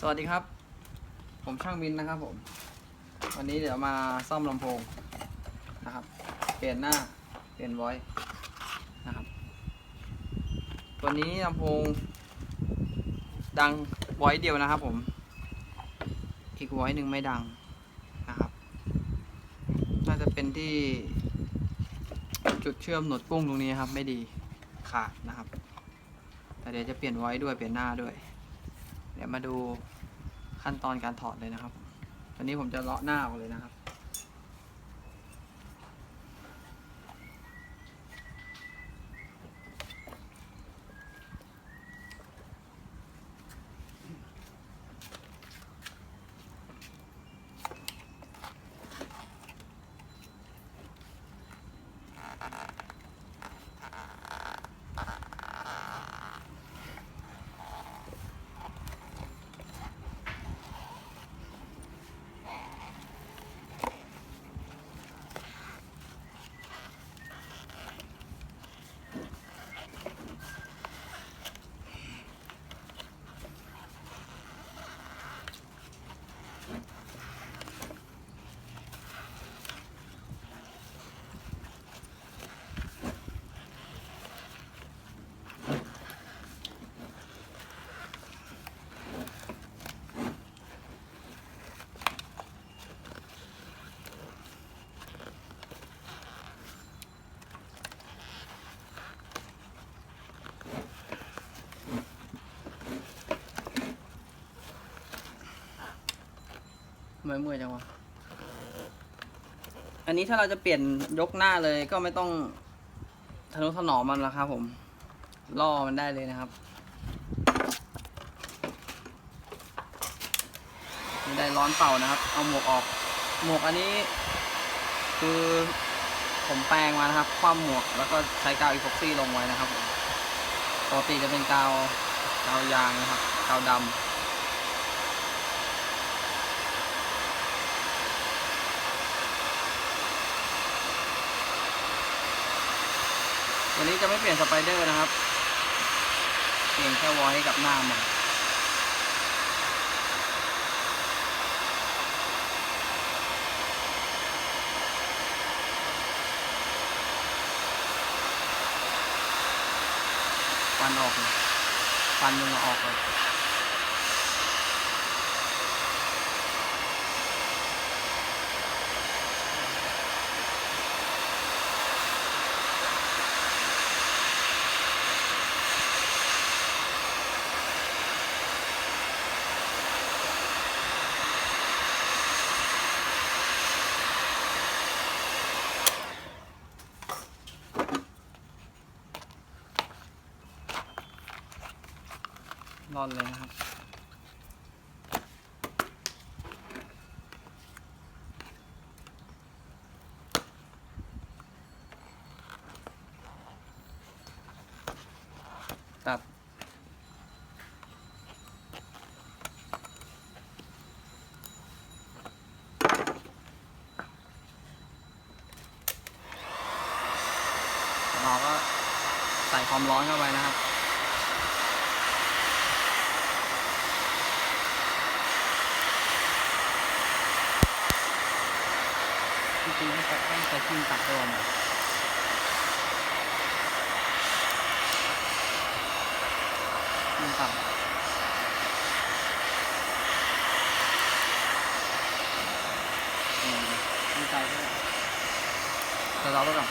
สวัสดีครับ ผมช่างมินนะครับผม วันนี้เดี๋ยวมาซ่อมลำโพงนะครับ เปลี่ยนหน้า เปลี่ยนไว้นะครับ ตัวนี้ลำโพง ดังไว้เดียวนะครับผม อีกไว้หนึ่งไม่ดังนะครับ น่าจะเป็นที่จุดเชื่อมหนวดกุ้งตรงนี้ครับ ไม่ดีขาดนะครับ แต่เดี๋ยวจะเปลี่ยนไว้ด้วยเปลี่ยนหน้าด้วย เดี๋ยวมาดูขั้นตอนการถอดเลยนะครับวันนี้ผมจะเลาะหน้าออกเลยนะครับเมื่ อยเมื่อยจังวะ อันนี้ถ้าเราจะเปลี่ยนยกหน้าเลยก็ไม่ต้องทะนุถนอมมันแล้วครับผมล่อมันได้เลยนะครับ ไม่ได้ร้อนเป่านะครับ เอาหมวกออก หมวกอันนี้ คือผมแปลงมานะครับ คว่ำหมวกแล้วก็ใช้กาวอีพ็อกซี่ลงไว้นะครับปกติจะเป็นกาวกาวยางนะครับ กาวดำ วันนี้จะไม่เปลี่ยนสไปเดอร์นะครับ เปลี่ยนแค่วอลให้กับหน้ามันฟันออกเลยฟันมึงออกเลย ร่อนเลยนะครับ ตัดเราก็ใส่ความร้อนเข้าไปนะครับ จริงๆ ไม่ใช่ไม่ใช่ขึ้นตัดตัวมาขึ้นตัดอืมดีใจด้วยจะรอรถก่อน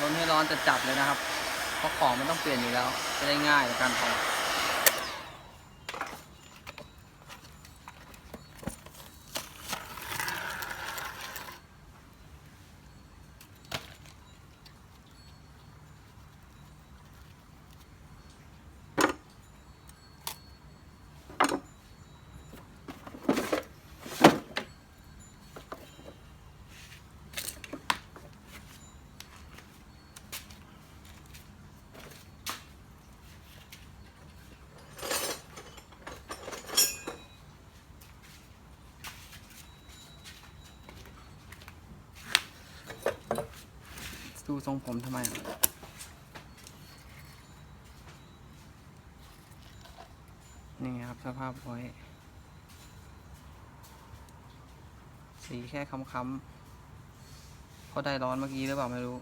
ร้อนให้ร้อนจะจัดเลยนะครับ เพราะของมันต้องเปลี่ยนอยู่แล้ว จะได้ง่ายในการถอ ดูทรงผมทำไมอะนี่ครับ สภาพไว้ สีแค่ค้ำๆเพราะได้ร้อนเมื่อกี้หรือเปล่า ไม่รู้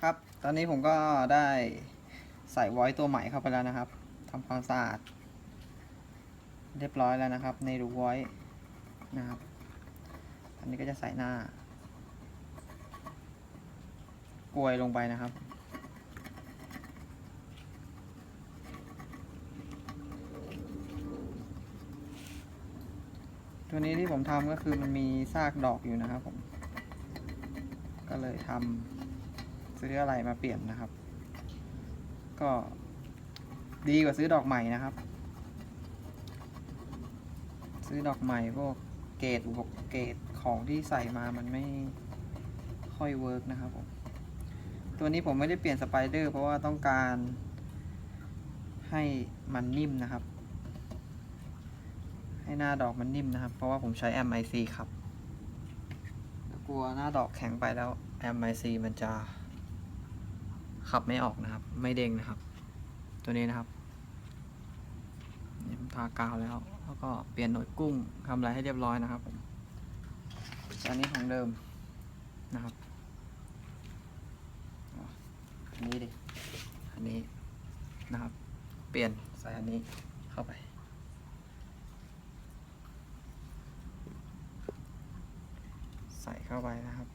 ครับ ตอนนี้ผมก็ได้ ใส่ไวท์ตัวใหม่เข้าไปแล้วนะครับทำความสะอาด เรียบร้อยแล้วนะครับ ในรูไวท์นะครับ อันนี้ก็จะใส่หน้ากลวยลงไปนะครับ ตัวนี้ที่ผมทำก็คือมันมีซากดอกอยู่นะครับผม ก็เลยทำซื้ออะไรมาเปลี่ยนนะครับ ก็ ดีกว่าซื้อดอกใหม่นะครับ ซื้อดอกใหม่พวกเกรดอุปกเกรดของที่ใส่มามันไม่ค่อยเวิร์กนะครับผมตัวนี้ผมไม่ได้เปลี่ยนสไปเดอร์เพราะว่าต้องการให้มันนิ่มนะครับ ให้หน้าดอกมันนิ่มนะครับ เพราะว่าผมใช้ MIC ครับ กลัวหน้าดอกแข็งไปแล้ว MIC มันจะ ขับไม่ออกนะครับ ไม่เด้งนะครับ ตัวนี้นะครับทากาวแล้ว แล้วก็เปลี่ยนหน่วดกุ้งทำอะไรให้เรียบร้อยนะครับผมอันนี้ของเดิมนะครับอันนี้ดิอันนี้นะครับ เปลี่ยนใส่อันนี้เข้าไป ใส่เข้าไปนะครับ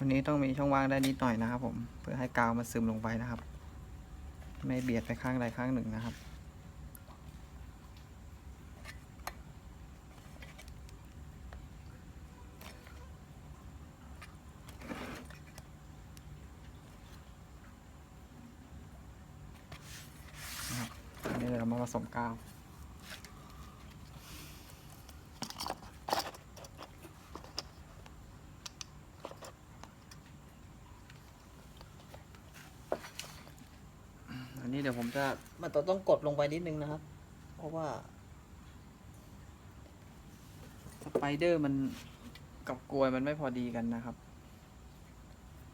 ตัวนี้ต้องมีช่องว่างได้นิดหน่อยนะครับ ผม เพื่อให้กาวมันซึมลงไปนะครับ ไม่เบียดไปข้างใดข้างหนึ่งนะครับนะครับอันนี้เดี๋ยวเรามาผสมกาว อั นนี้เดี๋ยวผมจะมันต้องกดลงไปนิดนึงนะครับ เพราะว่า สไปเดอร์มันกับกลวยมันไม่พอดีกันนะครับ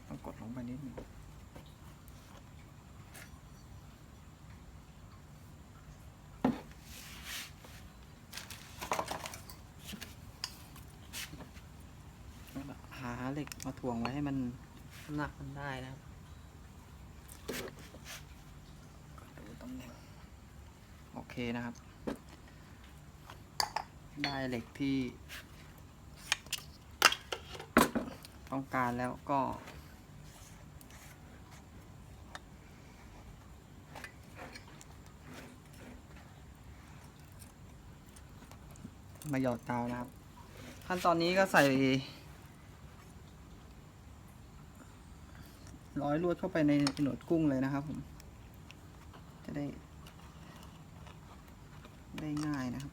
ต้องกดลงไปนิดนึงหาเหล็กมาถ่วงไว้ให้มันน้ำหนักมันได้นะครับ ดูตำแหน่งโอ เคนะครับ ได้เหล็กที่ ต้องการแล้วก็ มาหยอดกานะครับ ขั้นตอนนี้ก็ใส่ร้อยลวดเข้าไปในหนวดกุ้งเลยนะครับผม จะได้ ได้ง่ายนะครับ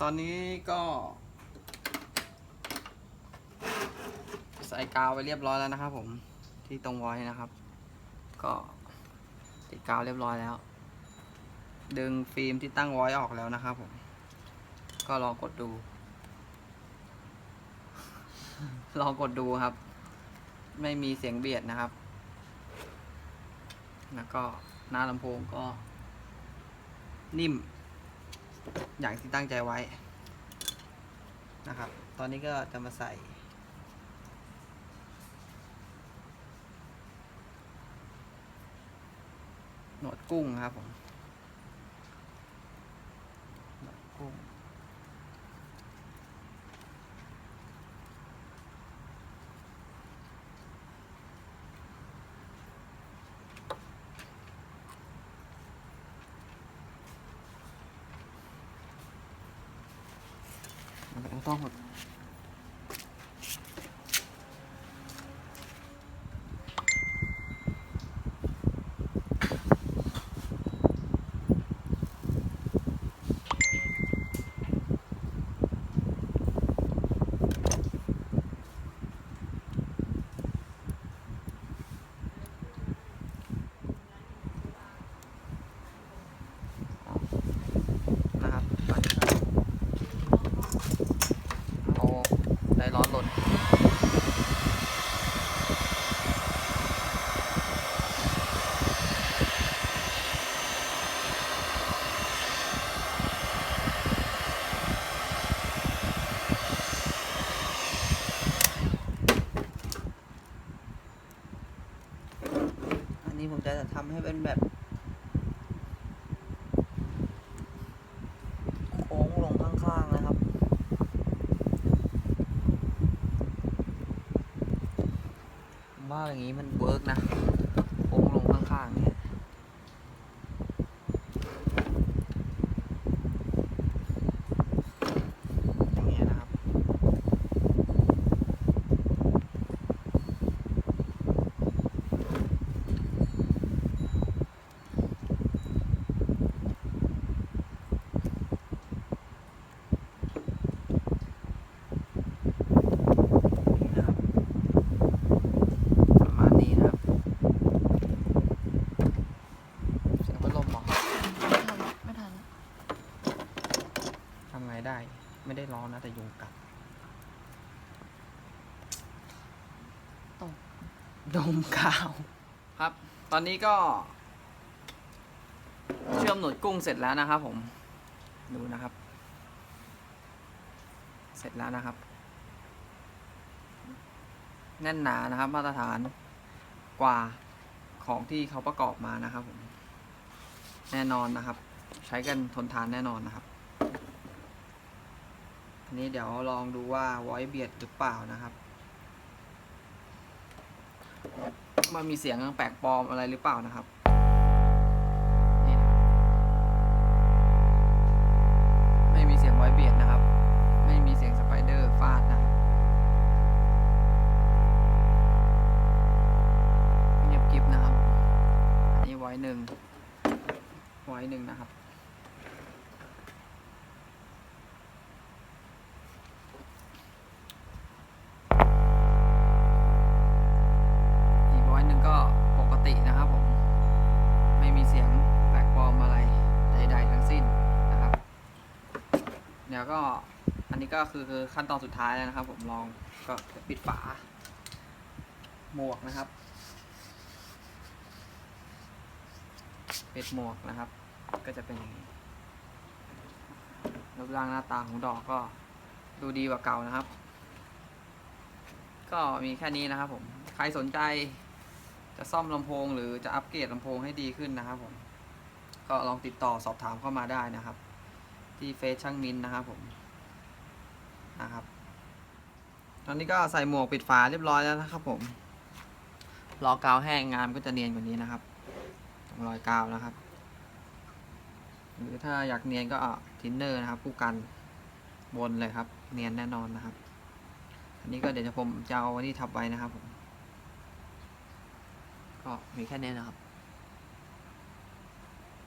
ตอนนี้ก็ ใส่กาวไปเรียบร้อยแล้วนะครับผมที่ตรงไว้นะครับ ก็ติดกาวเรียบร้อยแล้ว ดึงฟิล์มที่ตั้งไว้ออกแล้วนะครับผม ก็ลองกดดู ลองกดดูครับ ไม่มีเสียงเบียดนะครับ แล้วก็หน้าลำโพงก็ นิ่ม อย่างที่ตั้งใจไว้นะครับ ตอนนี้ก็จะมาใส่ หนวดกุ้งครับผมหนวดกุ้ง น เอาต้องหมดนะครับตอนนี้ก็เอา ไดร้อหล่นอันนี้ผมจะทำให้เป็นแบบ โค้งลงข้างๆนะครับ ผม ว่าอย่างนี้มันเวิร์กนะ โค้งลงข้างๆเนี่ยอย่างเงี้ยนะครับ นี่นะครับ ประมาณนี้นะครับ เสียงพัดลมเหรอ ไม่ทันไม่ทัน ทำไงได้ ไม่ได้ร้อนนะ แต่ยุงกัดตกดมกาว ครับ ตอนนี้ก็ เชื่อมหนวดกุ้งเสร็จแล้วนะครับผม ดูนะครับ เสร็จแล้วนะครับ แน่นหนานะครับ มาตรฐานกว่าของที่เขาประกอบมานะครับผม แน่นอนนะครับ ใช้กันทนทานแน่นอนนะครับ นี้เดี๋ยวลองดูว่าไว้เบียดหรือเปล่านะครับ มันมีเสียงแปลกปลอมอะไรหรือเปล่านะครับนี่นะไม่มีเสียงไว้เบียดนะครับ ไม่มีเสียงสไปเดอร์ฟาดนะครับเงียบกิบนะครับ อันนี้ไว้หนึ่งไว้หนึ่งนะครับ เดี๋ยวก็อันนี้ก็คือขั้นตอนสุดท้ายแล้วนะครับ ผมลองก็ปิดฝา หมวกนะครับเปิดหมวกนะครับ ก็จะเป็นอย่างนี้รูปร่างหน้าตาของดอกก็ดูดีกว่าเก่านะครับ ก็มีแค่นี้นะครับ ผม ใครสนใจจะซ่อมลำโพง หรือจะอัปเกรดลำโพงให้ดีขึ้นนะครับ ผม ก็ลองติดต่อสอบถามเข้ามาได้นะครับ ที่เฟซช่างมินนะครับผมนะครับ ตอนนี้ก็ใส่หมวกปิดฝาเรียบร้อยแล้วนะครับผมรอกาวแห้งงานก็จะเนียนกว่านี้นะครับตรงรอยกาวนะครับ หรือถ้าอยากเนียนก็ทินเนอร์นะครับผู้กันบนเลยครับ เนียนแน่นอนนะครับ อันนี้ก็เดี๋ยวจะผมจะเอาอันนี้ทับไว้นะครับผมก็มีแค่นี้นะครับ